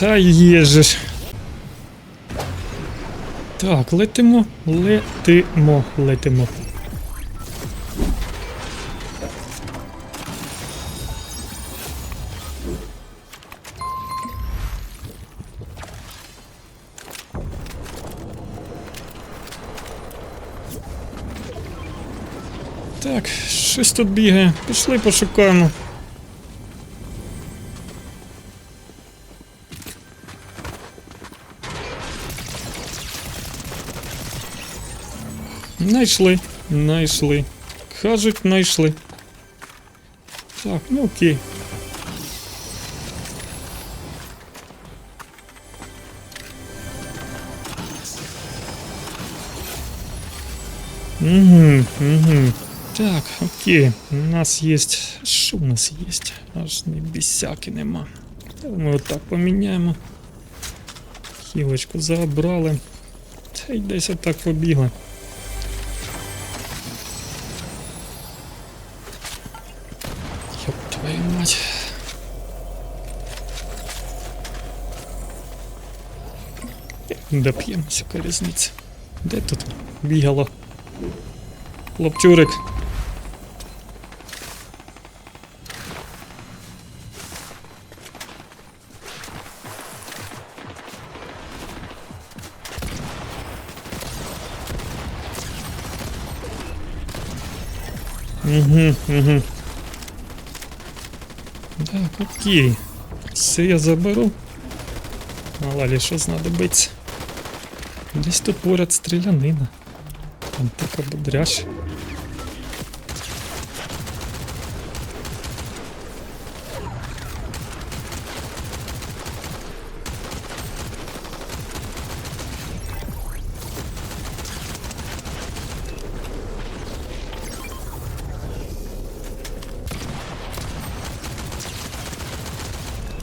Та є. Так, летимо, летимо, летимо. Так, щось тут бігає. Пішли пошукаємо. Найшли, найшли. Кажуть, найшли. Так, ну окей. Угу, угу. Так, окей. У нас есть. Що у нас есть? Аж не бісяки нема. Ми отак поміняємо. Хілочку забрали. Та й десь отак побігли. Твою мать. Доп'ємося, різниця. Де тут бігало? Хлопчурик. Угу, угу. Так, окей. Все я заберу. Мало ли що знадобиться. Десь тут поряд стрілянина. Там така будряш.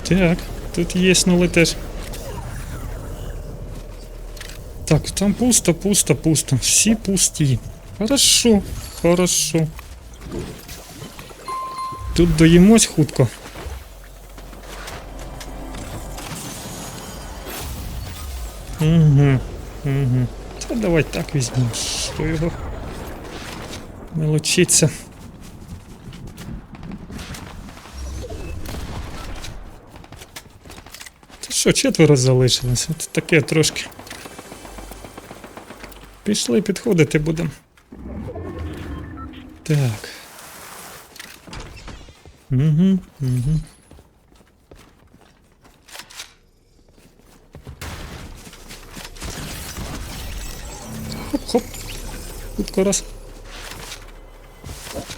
Так, тут є нули теж. Так, там пусто, пусто, пусто. Всі пусті. Хорошо, хорошо. Тут доїмось хутко. Угу, угу. Та давай так візьмемо. Що його мелочиться. Що, четверо залишилось? От таке трошки. Пішли підходити будемо. Так. Угу, угу. Хоп-хоп. Хутко раз.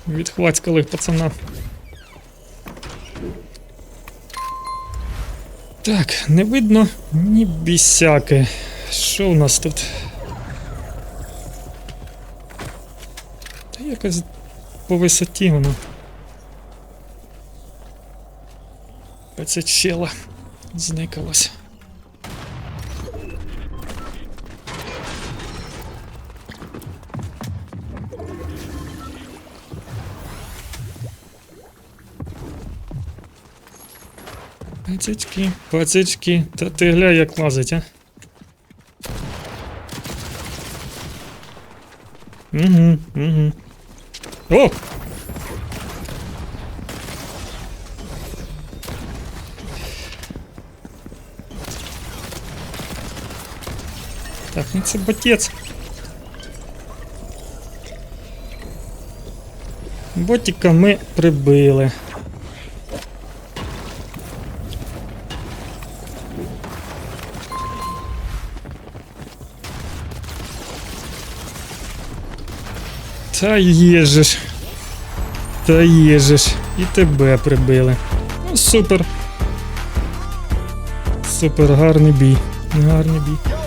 Відхвацькали пацана. Так, не видно ні бісяки. Що у нас тут? Та якось по висоті воно. Оце чела зникалась. Пацички, пацички, та ти гля як лазить, а? Угу, угу. О! Так, ну це ботець. Ботіка ми прибили. Та ж. Та є. І тебе прибили. Ну, супер. Супер, гарний бій. Гарний бій.